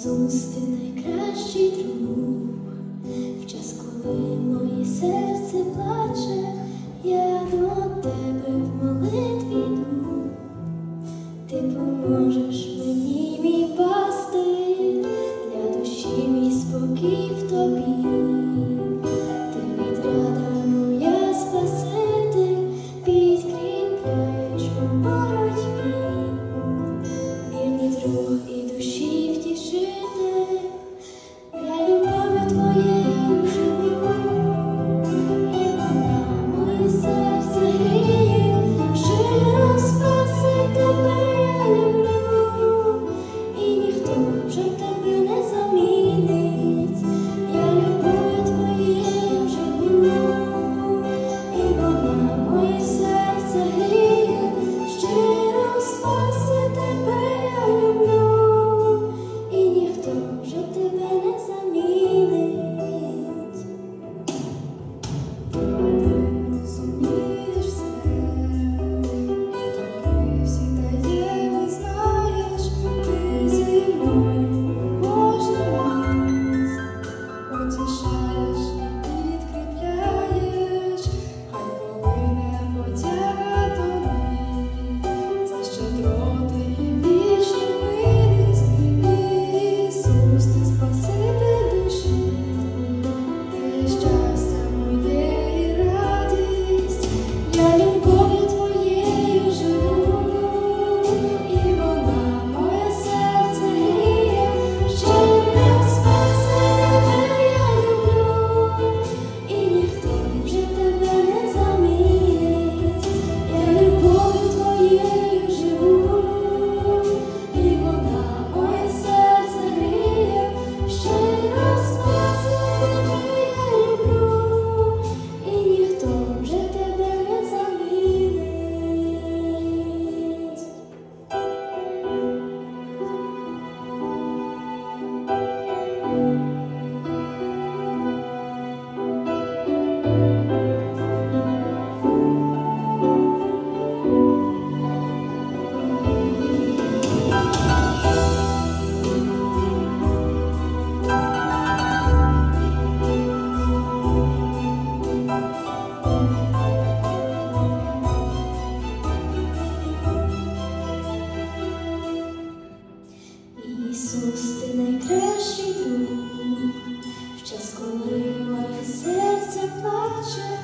Ісус, ти найкращий друг, найкращий друг, в час, коли моє серце плаче.